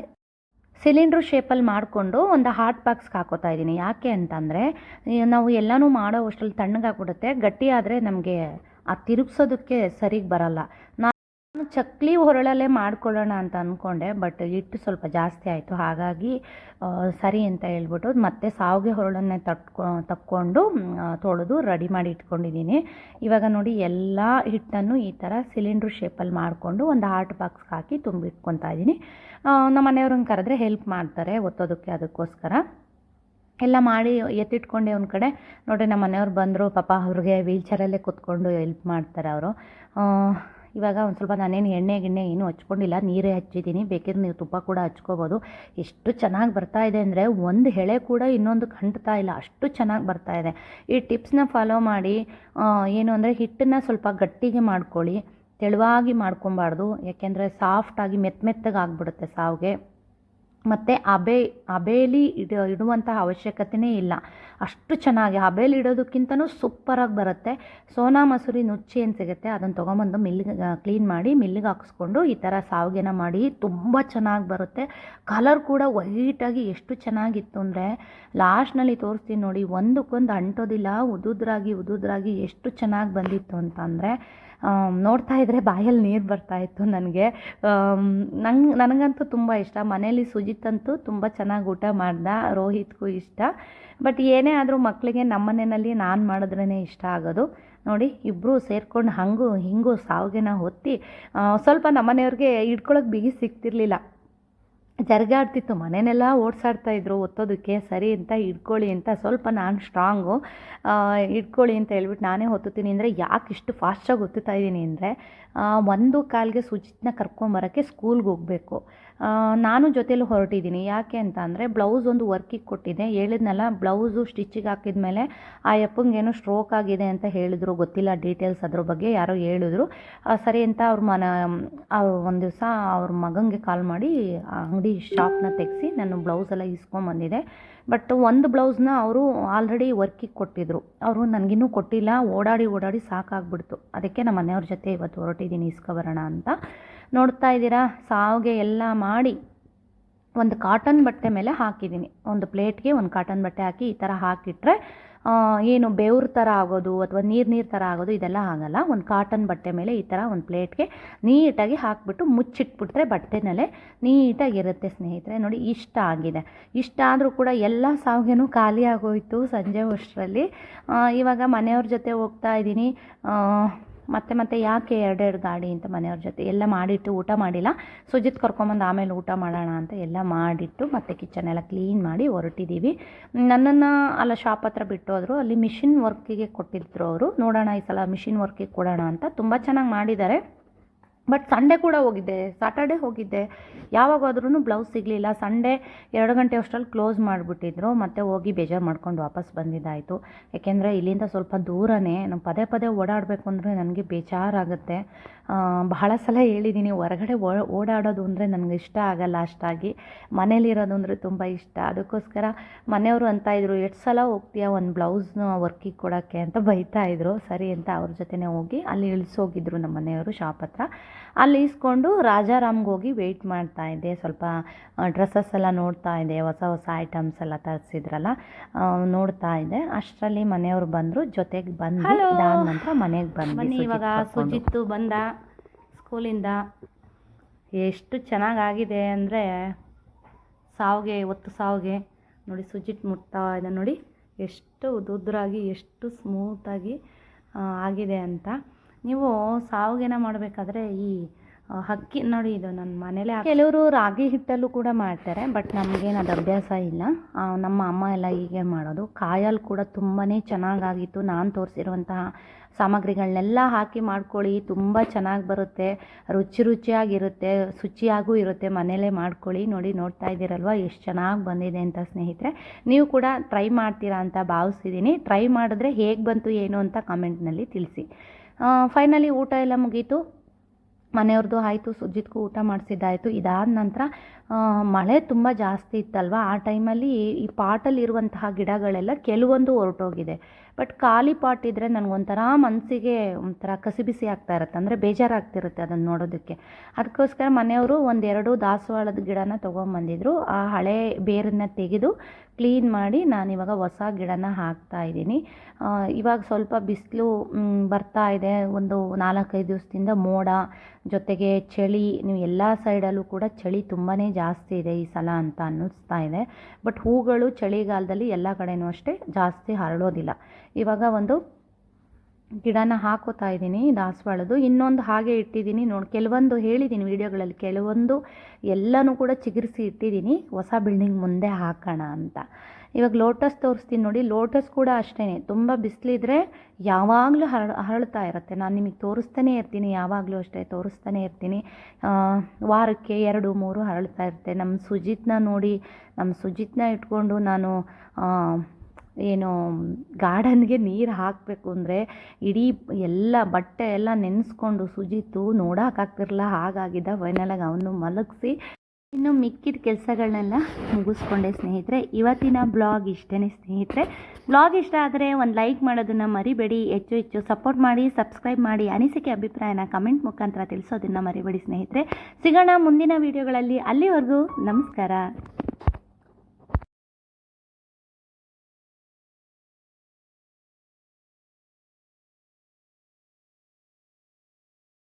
ಸಿಲಿಂಡ್ರ್ ಶೇಪಲ್ಲಿ ಮಾಡಿಕೊಂಡು ಒಂದು ಹಾಟ್ ಬಾಕ್ಸ್ಗೆ ಹಾಕೋತಾ ಇದ್ದೀನಿ. ಯಾಕೆ ಅಂತಂದರೆ ನಾವು ಎಲ್ಲನೂ ಮಾಡೋ ಅಷ್ಟರಲ್ಲಿ ತಣ್ಣಗಾಗ್ಬಿಡುತ್ತೆ ಗಟ್ಟಿ ಆದರೆ ನಮಗೆ ಆ ತಿರುಗ್ಸೋದಕ್ಕೆ ಸರಿಗೆ ಬರಲ್ಲ. ಚಕ್ಲಿ ಹೊರಳಲ್ಲೇ ಮಾಡ್ಕೊಳ್ಳೋಣ ಅಂತ ಅಂದ್ಕೊಂಡೆ ಬಟ್ ಹಿಟ್ಟು ಸ್ವಲ್ಪ ಜಾಸ್ತಿ ಆಯಿತು. ಹಾಗಾಗಿ ಸರಿ ಅಂತ ಹೇಳ್ಬಿಟ್ಟು ಮತ್ತೆ ಸಾವಿಗೆ ಹೊರಳನ್ನೇ ತಟ್ಕೊ ತಕ್ಕೊಂಡು ತೊಳೆದು ರೆಡಿ ಮಾಡಿ ಇಟ್ಕೊಂಡಿದ್ದೀನಿ. ಇವಾಗ ನೋಡಿ ಎಲ್ಲ ಹಿಟ್ಟನ್ನು ಈ ಥರ ಸಿಲಿಂಡ್ರ್ ಶೇಪಲ್ಲಿ ಮಾಡಿಕೊಂಡು ಒಂದು ಹಾಟ್ ಬಾಕ್ಸ್ಗೆ ಹಾಕಿ ತುಂಬಿಟ್ಕೊತಾ ಇದ್ದೀನಿ. ನಮ್ಮ ಮನೆಯವ್ರನ್ನ ಕರೆದ್ರೆ ಹೆಲ್ಪ್ ಮಾಡ್ತಾರೆ ಒತ್ತೋದಕ್ಕೆ ಅದಕ್ಕೋಸ್ಕರ. ಎಲ್ಲ ಮಾಡಿ ಎತ್ತಿಟ್ಕೊಂಡೆ ಒಂದು ಕಡೆ. ನೋಡಿ ನಮ್ಮ ಮನೆಯವ್ರು ಬಂದರು, ಪಾಪ ಅವ್ರಿಗೆ ವೀಲ್ ಚೇರಲ್ಲೇ ಕೂತ್ಕೊಂಡು ಹೆಲ್ಪ್ ಮಾಡ್ತಾರೆ ಅವರು. ಇವಾಗ ಒಂದು ಸ್ವಲ್ಪ ನಾನೇನು ಎಣ್ಣೆ ಗಿಣ್ಣೆ ಏನು ಹಚ್ಕೊಂಡಿಲ್ಲ, ನೀರೇ ಹಚ್ಚಿದ್ದೀನಿ. ಬೇಕಿದ್ರೆ ನೀವು ತುಪ್ಪ ಕೂಡ ಹಚ್ಕೋಬೋದು. ಎಷ್ಟು ಚೆನ್ನಾಗಿ ಬರ್ತಾ ಇದೆ ಅಂದರೆ ಒಂದು ಎಳೆ ಕೂಡ ಇನ್ನೊಂದು ಕಂಟ್ತಾ ಇಲ್ಲ. ಅಷ್ಟು ಚೆನ್ನಾಗಿ ಬರ್ತಾ ಇದೆ. ಈ ಟಿಪ್ಸ್ನ ಫಾಲೋ ಮಾಡಿ ಏನು ಅಂದರೆ ಹಿಟ್ಟನ್ನು ಸ್ವಲ್ಪ ಗಟ್ಟಿಗೆ ಮಾಡ್ಕೊಳ್ಳಿ. ತೆಳುವಾಗಿ ಮಾಡ್ಕೊಬಾರ್ದು. ಯಾಕೆಂದರೆ ಸಾಫ್ಟಾಗಿ ಮೆತ್ತ ಮೆತ್ತಗೆ ಆಗಿಬಿಡುತ್ತೆ ಸಾವಿಗೆ. ಮತ್ತು ಅಬೆ, ಅಬೇಲಿ ಇಡ, ಇಡುವಂತಹ ಅವಶ್ಯಕತೆಯೇ ಇಲ್ಲ. ಅಷ್ಟು ಚೆನ್ನಾಗಿ ಹಬೇಲಿ ಇಡೋದಕ್ಕಿಂತನೂ ಸೂಪರಾಗಿ ಬರುತ್ತೆ. ಸೋನಾ ಮಸೂರಿ ನುಚ್ಚಿ ಏನು ಸಿಗುತ್ತೆ? ಅದನ್ನು ತೊಗೊಂಬಂದು ಮಿಲ್ಲಿಗೆ ಕ್ಲೀನ್ ಮಾಡಿ ಮಿಲ್ಲಿಗೆ ಹಾಕಿಸ್ಕೊಂಡು ಈ ಥರ ಸಾವಿಗೆನ ಮಾಡಿ ತುಂಬ ಚೆನ್ನಾಗಿ ಬರುತ್ತೆ. ಕಲರ್ ಕೂಡ ವೈಟಾಗಿ ಎಷ್ಟು ಚೆನ್ನಾಗಿತ್ತು ಅಂದರೆ ಲಾಸ್ಟ್ನಲ್ಲಿ ತೋರಿಸ್ತೀನಿ ನೋಡಿ, ಒಂದಕ್ಕೊಂದು ಅಂಟೋದಿಲ್ಲ, ಉದುದ್ರಾಗಿ ಉದುದ್ರಾಗಿ ಎಷ್ಟು ಚೆನ್ನಾಗಿ ಬಂದಿತ್ತು ಅಂತ ಅಂದರೆ ನೋಡ್ತಾ ಇದ್ದರೆ ಬಾಯಲ್ಲಿ ನೀರು ಬರ್ತಾಯಿತ್ತು ನನಗೆ. ನಂಗೆ, ನನಗಂತೂ ತುಂಬ ಇಷ್ಟ. ಮನೇಲಿ ಸುಜಿತ್ ಅಂತೂ ತುಂಬ ಚೆನ್ನಾಗಿ ಊಟ ಮಾಡ್ದ, ರೋಹಿತ್ಗೂ ಇಷ್ಟ. ಬಟ್ ಏನೇ ಆದರೂ ಮಕ್ಕಳಿಗೆ ನಮ್ಮ ಮನೆಯಲ್ಲಿ ನಾನು ಮಾಡಿದ್ರೇ ಇಷ್ಟ ಆಗೋದು. ನೋಡಿ ಇಬ್ಬರು ಸೇರ್ಕೊಂಡು ಹಂಗೂ ಹಿಂಗೂ ಸಾವಿಗೆನ ಹೊತ್ತಿ ಸ್ವಲ್ಪ ನಮ್ಮನೆಯವ್ರಿಗೆ ಇಟ್ಕೊಳ್ಳೋಕೆ ಬಿಗಿ ಸಿಗ್ತಿರ್ಲಿಲ್ಲ. ಜರ್ಗಾಡ್ತಿತ್ತು. ಮನೆನೆಲ್ಲ ಓಡಿಸಾಡ್ತಾ ಇದ್ರು ಒತ್ತೋದಕ್ಕೆ ಸರಿ ಅಂತ ಇಟ್ಕೊಳ್ಳಿ ಅಂತ ಸ್ವಲ್ಪ ನಾನು ಸ್ಟ್ರಾಂಗು ಇಟ್ಕೊಳ್ಳಿ ಅಂತ ಹೇಳ್ಬಿಟ್ಟು ನಾನೇ ಹೊತ್ತುತ್ತೀನಿ. ಅಂದರೆ ಯಾಕೆ ಇಷ್ಟು ಫಾಸ್ಟಾಗಿ ಒತ್ತುತ್ತಾ ಇದ್ದೀನಿ ಅಂದರೆ ಒಂದು ಕಾಲಿಗೆ ಸುಜಿತ್ನ ಕರ್ಕೊಂಬರೋಕ್ಕೆ ಸ್ಕೂಲ್ಗೆ ಹೋಗಬೇಕು. ನಾನು ಜೊತೆಲಿ ಹೊರಟಿದ್ದೀನಿ. ಯಾಕೆ ಅಂತ ಅಂದರೆ ಬ್ಲೌಸ್ ಒಂದು ವರ್ಕಿಗೆ ಕೊಟ್ಟಿದ್ದೆ. ಹೇಳಿದ್ನಲ್ಲ, ಬ್ಲೌಸು ಸ್ಟಿಚ್ಚಿಗೆ ಹಾಕಿದ ಮೇಲೆ ಆ ಯಪ್ಪಂಗೇನೋ ಸ್ಟ್ರೋಕ್ ಆಗಿದೆ ಅಂತ ಹೇಳಿದ್ರು. ಗೊತ್ತಿಲ್ಲ ಡೀಟೇಲ್ಸ್ ಅದ್ರ ಬಗ್ಗೆ ಯಾರೋ ಹೇಳಿದ್ರು. ಸರಿ ಅಂತ ಅವ್ರ ಮನ ಒಂದು ದಿವಸ ಅವ್ರ ಮಗನಿಗೆ ಕಾಲ್ ಮಾಡಿ ಆ ಅಂಗಡಿ ಶಾಪ್ನ ತೆಗೆಸಿ ನಾನು ಬ್ಲೌಸ್ ಎಲ್ಲ ಇಸ್ಕೊಂಬಂದಿದೆ ಬಟ್ ಒಂದು ಬ್ಲೌಸ್ನ ಅವರು ಆಲ್ರೆಡಿ ವರ್ಕಿಗೆ ಕೊಟ್ಟಿದ್ದರು ಅವರು ನನಗಿನ್ನೂ ಕೊಟ್ಟಿಲ್ಲ. ಓಡಾಡಿ ಓಡಾಡಿ ಸಾಕಾಗ್ಬಿಡ್ತು. ಅದಕ್ಕೆ ನಮ್ಮ ಮನೆಯವ್ರ ಜೊತೆ ಇವತ್ತು ಹೊರಟಿದ್ದೀನಿ ಇಸ್ಕೊಬರೋಣ ಅಂತ. ನೋಡ್ತಾ ಇದ್ದೀರಾ? ಸಾವಿಗೆ ಎಲ್ಲ ಮಾಡಿ ಒಂದು ಕಾಟನ್ ಬಟ್ಟೆ ಮೇಲೆ ಹಾಕಿದ್ದೀನಿ. ಒಂದು ಪ್ಲೇಟ್ಗೆ ಒಂದು ಕಾಟನ್ ಬಟ್ಟೆ ಹಾಕಿ ಈ ಥರ ಹಾಕಿಟ್ರೆ ಏನು ಬೆವ್ರ ಥರ ಆಗೋದು ಅಥವಾ ನೀರು ನೀರು ಥರ ಆಗೋದು ಇದೆಲ್ಲ ಆಗಲ್ಲ. ಒಂದು ಕಾಟನ್ ಬಟ್ಟೆ ಮೇಲೆ ಈ ಥರ ಒಂದು ಪ್ಲೇಟ್ಗೆ ನೀಟಾಗಿ ಹಾಕಿಬಿಟ್ಟು ಮುಚ್ಚಿಟ್ಬಿಟ್ರೆ ಬಟ್ಟೆನಲ್ಲೇ ನೀಟಾಗಿರುತ್ತೆ ಸ್ನೇಹಿತರೆ. ನೋಡಿ ಇಷ್ಟ ಆಗಿದೆ. ಇಷ್ಟ ಆದರೂ ಕೂಡ ಎಲ್ಲ ಸಾವಿಗೆನೂ ಖಾಲಿ ಆಗೋಯಿತು ಸಂಜೆ ಅಷ್ಟರಲ್ಲಿ. ಇವಾಗ ಮನೆಯವ್ರ ಜೊತೆ ಹೋಗ್ತಾ ಇದ್ದೀನಿ. ಮತ್ತೆ ಮತ್ತೆ ಯಾಕೆ ಎರಡೆರಡು ಗಾಡಿ ಅಂತ ಮನೆಯವ್ರ ಜೊತೆ ಎಲ್ಲ ಮಾಡಿಟ್ಟು ಊಟ ಮಾಡಿಲ್ಲ. ಸುಜಿತ್ ಕರ್ಕೊಂಬಂದು ಆಮೇಲೆ ಊಟ ಮಾಡೋಣ ಅಂತ ಎಲ್ಲ ಮಾಡಿಟ್ಟು ಮತ್ತೆ ಕಿಚನ್ ಎಲ್ಲ ಕ್ಲೀನ್ ಮಾಡಿ ಹೊರಟಿದ್ದೀವಿ ನನ್ನನ್ನು ಅಲ್ಲ ಶಾಪ್ ಹತ್ರ ಬಿಟ್ಟೋದ್ರು. ಅಲ್ಲಿ ಮಿಷಿನ್ ವರ್ಕಿಗೆ ಕೊಟ್ಟಿದ್ರು ಅವರು. ನೋಡೋಣ ಈ ಸಲ ಮಿಷಿನ್ ವರ್ಕಿಗೆ ಕೊಡೋಣ ಅಂತ ತುಂಬ ಚೆನ್ನಾಗಿ ಮಾಡಿದ್ದಾರೆ. ಬಟ್ ಸಂಡೇ ಕೂಡ ಹೋಗಿದ್ದೆ. ಸಾಟರ್ಡೆ ಹೋಗಿದ್ದೆ. ಯಾವಾಗಾದ್ರೂ ಬ್ಲೌಸ್ ಸಿಗಲಿಲ್ಲ. ಸಂಡೇ ಎರಡು ಗಂಟೆ ಅಷ್ಟರಲ್ಲಿ ಕ್ಲೋಸ್ ಮಾಡಿಬಿಟ್ಟಿದ್ರು. ಮತ್ತೆ ಹೋಗಿ ಬೇಜಾರು ಮಾಡ್ಕೊಂಡು ವಾಪಸ್ ಬಂದಿದ್ದಾಯಿತು. ಯಾಕೆಂದರೆ ಇಲ್ಲಿಂದ ಸ್ವಲ್ಪ ದೂರನೇ ನಾನು ಪದೇ ಪದೇ ಓಡಾಡಬೇಕು ಅಂದರೆ ನನಗೆ ಬೇಜಾರಾಗುತ್ತೆ. ಬಹಳ ಸಲ ಹೇಳಿದ್ದೀನಿ ಹೊರಗಡೆ ಓಡಾಡೋದು ಅಂದರೆ ನನಗೆ ಇಷ್ಟ ಆಗಲ್ಲ ಅಷ್ಟಾಗಿ. ಮನೇಲಿರೋದು ಅಂದರೆ ತುಂಬ ಇಷ್ಟ. ಅದಕ್ಕೋಸ್ಕರ ಮನೆಯವರು ಅಂತ ಇದ್ರು, ಎಷ್ಟು ಸಲ ಹೋಗ್ತೀಯಾ ಒಂದು ಬ್ಲೌಸ್ನ ವರ್ಕಿಗೆ ಕೊಡೋಕ್ಕೆ? ಅಂತ ಬೈತಾ ಇದ್ರು. ಸರಿ ಅಂತ ಅವ್ರ ಜೊತೆನೇ ಹೋಗಿ ಅಲ್ಲಿ ಇಳಿಸೋಗಿದ್ರು ನಮ್ಮ ಮನೆಯವರು, ಶಾಪ್ ಹತ್ರ. ಅಲ್ಲಿ ಇಸ್ಕೊಂಡು ರಾಜಾರಾಮ್ಗೆ ಹೋಗಿ ವೆಯ್ಟ್ ಮಾಡ್ತಾ ಇದ್ದೆ. ಸ್ವಲ್ಪ ಡ್ರೆಸ್ಸಸ್ ಎಲ್ಲ ನೋಡ್ತಾ ಇದ್ದೆ. ಹೊಸ ಹೊಸ ಐಟಮ್ಸ್ ಎಲ್ಲ ತರಿಸಿದ್ರಲ್ಲ ನೋಡ್ತಾ ಇದ್ದೆ. ಅಷ್ಟರಲ್ಲಿ ಮನೆಯವರು ಬಂದರು. ಜೊತೆಗೆ ಬಂದು. ನಂತರ ಮನೆಗೆ ಬಂದು ಬನ್ನಿ ಇವಾಗ ಸುಜಿತ್ತು ಬಂದ ಸ್ಕೂಲಿಂದ. ಎಷ್ಟು ಚೆನ್ನಾಗಾಗಿದೆ ಅಂದರೆ ಸಾವಿಗೆ ಒತ್ತು ಸಾವಿಗೆ. ನೋಡಿ ಸುಜಿತ್ ಮುಟ್ತಾ ಇದೆ ನೋಡಿ. ಎಷ್ಟು ಉದುದ್ರಾಗಿ ಎಷ್ಟು ಸ್ಮೂತಾಗಿ ಆಗಿದೆ ಅಂತ. ನೀವು ಸಾವಿಗೆನ ಮಾಡಬೇಕಾದ್ರೆ ಈ ಅಕ್ಕಿ ನೋಡಿ ಇದು ನನ್ನ ಮನೇಲೆ ಕೆಲವರು ರಾಗಿ ಹಿಟ್ಟಲ್ಲೂ ಕೂಡ ಮಾಡ್ತಾರೆ, ಬಟ್ ನಮಗೇನು ಅದು ಅಭ್ಯಾಸ ಇಲ್ಲ. ನಮ್ಮ ಅಮ್ಮ ಎಲ್ಲ ಹೀಗೆ ಮಾಡೋದು. ಕಾಯಲ್ಲಿ ಕೂಡ ತುಂಬಾ ಚೆನ್ನಾಗಾಗಿತ್ತು. ನಾನು ತೋರಿಸಿರುವಂತಹ ಸಾಮಗ್ರಿಗಳನ್ನೆಲ್ಲ ಹಾಕಿ ಮಾಡ್ಕೊಳ್ಳಿ. ತುಂಬ ಚೆನ್ನಾಗಿ ಬರುತ್ತೆ. ರುಚಿ ರುಚಿಯಾಗಿರುತ್ತೆ. ಶುಚಿಯಾಗೂ ಇರುತ್ತೆ. ಮನೇಲೇ ಮಾಡ್ಕೊಳ್ಳಿ. ನೋಡಿ, ನೋಡ್ತಾ ಇದ್ದೀರಲ್ವ? ಎಷ್ಟು ಚೆನ್ನಾಗಿ ಬಂದಿದೆ ಅಂತ ಸ್ನೇಹಿತರೆ. ನೀವು ಕೂಡ ಟ್ರೈ ಮಾಡ್ತೀರಾ ಅಂತ ಭಾವಿಸಿದ್ದೀನಿ ಟ್ರೈ ಮಾಡಿದ್ರೆ ಹೇಗೆ ಬಂತು, ಏನು ಅಂತ ಕಮೆಂಟ್ನಲ್ಲಿ ತಿಳಿಸಿ. ಫೈನಲಿ ಊಟ ಎಲ್ಲ ಮುಗೀತು. ಮನೆಯವ್ರದ್ದು ಆಯಿತು, ಸುಜಿತ್ಗೂ ಊಟ ಮಾಡಿಸಿದ್ದಾಯಿತು. ಇದಾದ ನಂತರ ಮಳೆ ತುಂಬ ಜಾಸ್ತಿ ಇತ್ತಲ್ವ? ಆ ಟೈಮಲ್ಲಿ ಈ ಪಾಟಲ್ಲಿರುವಂತಹ ಗಿಡಗಳೆಲ್ಲ ಕೆಲವೊಂದು ಹೊರಟೋಗಿದೆ. ಬಟ್ ಖಾಲಿ ಪಾಟ್ ಇದ್ದರೆ ನನಗೊಂಥರ ಮನಸ್ಸಿಗೆ ಒಂಥರ ಕಸಿಬಿಸಿ ಆಗ್ತಾ ಇರುತ್ತೆ. ಅಂದರೆ ಬೇಜಾರಾಗ್ತಿರುತ್ತೆ ಅದನ್ನು ನೋಡೋದಕ್ಕೆ. ಅದಕ್ಕೋಸ್ಕರ ಮನೆಯವರು ಒಂದೆರಡು ದಾಸವಾಳದ ಗಿಡನ ತೊಗೊಂಬಂದಿದ್ರು. ಆ ಹಳೆ ಬೇರನ್ನ ತೆಗೆದು ಕ್ಲೀನ್ ಮಾಡಿ ನಾನು ಇವಾಗ ಹೊಸ ಗಿಡನ ಹಾಕ್ತಾ ಇದ್ದೀನಿ. ಇವಾಗ ಸ್ವಲ್ಪ ಬಿಸಿಲು ಬರ್ತಾ ಇದೆ. ಒಂದು ನಾಲ್ಕೈದು ದಿವಸದಿಂದ ಮೋಡ, ಜೊತೆಗೆ ಚಳಿ, ನೀವು ಎಲ್ಲ ಸೈಡಲ್ಲೂ ಕೂಡ ಚಳಿ ತುಂಬಾ ಜಾಸ್ತಿ ಇದೆ ಈ ಸಲ ಅಂತ ಅನ್ನಿಸ್ತಾ ಇದೆ. ಬಟ್ ಹೂಗಳು ಚಳಿಗಾಲದಲ್ಲಿ ಎಲ್ಲ ಕಡೆಯೂ ಅಷ್ಟೇ ಜಾಸ್ತಿ ಹರಡೋದಿಲ್ಲ ಇವಾಗ ಒಂದು ಗಿಡನ ಹಾಕೋತಾ ಇದ್ದೀನಿ ದಾಸವಾಳದು ಇನ್ನೊಂದು ಹಾಗೆ ಇಟ್ಟಿದ್ದೀನಿ. ನೋಡಿ, ಕೆಲವೊಂದು ಹೇಳಿದ್ದೀನಿ ವೀಡಿಯೋಗಳಲ್ಲಿ, ಕೆಲವೊಂದು ಎಲ್ಲನೂ ಕೂಡ ಚಿಗುರಿಸಿ ಇಟ್ಟಿದ್ದೀನಿ. ಹೊಸ ಬಿಲ್ಡಿಂಗ್ ಮುಂದೆ ಹಾಕೋಣ ಅಂತ. ಇವಾಗ ಲೋಟಸ್ ತೋರಿಸ್ತೀನಿ ನೋಡಿ. ಲೋಟಸ್ ಕೂಡ ಅಷ್ಟೇ ತುಂಬ ಬಿಸಿಲಿದ್ರೆ ಯಾವಾಗಲೂ ಹರಳ, ಹರಳ್ತಾ ಇರುತ್ತೆ. ನಾನು ನಿಮಗೆ ತೋರಿಸ್ತಾನೆ ಇರ್ತೀನಿ. ಯಾವಾಗಲೂ ಅಷ್ಟೇ ತೋರಿಸ್ತಾನೆ ಇರ್ತೀನಿ. ವಾರಕ್ಕೆ ಎರಡು, ಮೂರು ಹರಳ್ತಾ ಇರುತ್ತೆ. ನಮ್ಮ ಸುಜಿತ್ನ ನೋಡಿ ನಮ್ಮ ಸುಜಿತ್ನ ಇಟ್ಕೊಂಡು ನಾನು ಏನು, ಗಾರ್ಡನ್ಗೆ ನೀರು ಹಾಕಬೇಕು ಅಂದರೆ ಇಡೀ ಎಲ್ಲ ಬಟ್ಟೆ ಎಲ್ಲ ನೆನೆಸ್ಕೊಂಡು ಸುಜಿತು ನೋಡೋಕ್ಕಾಗ್ತಿರಲ್ಲ ಹಾಗಾಗಿದ್ದ ಫೈನಲಾಗಿ ಅವನು ಮಲಗಿಸಿ ಇನ್ನು ಮಿಕ್ಕಿದ ಕೆಲಸಗಳನ್ನೆಲ್ಲ ಮುಗಿಸ್ಕೊಂಡೆ ಸ್ನೇಹಿತರೆ. ಇವತ್ತಿನ ಬ್ಲಾಗ್ ಇಷ್ಟೇ ಸ್ನೇಹಿತರೆ. ಬ್ಲಾಗ್ ಇಷ್ಟ ಆದರೆ ಒಂದು ಲೈಕ್ ಮಾಡೋದನ್ನು ಮರಿಬೇಡಿ, ಹೆಚ್ಚು ಹೆಚ್ಚು ಸಪೋರ್ಟ್ ಮಾಡಿ, ಸಬ್ಸ್ಕ್ರೈಬ್ ಮಾಡಿ ಅನಿಸಿಕೆ ಅಭಿಪ್ರಾಯನ ಕಮೆಂಟ್ ಮುಖಾಂತರ ತಿಳಿಸೋದನ್ನು ಮರಿಬೇಡಿ ಸ್ನೇಹಿತರೆ. ಸಿಗೋಣ ಮುಂದಿನ ವೀಡಿಯೋಗಳಲ್ಲಿ. ಅಲ್ಲಿವರೆಗೂ ನಮಸ್ಕಾರ.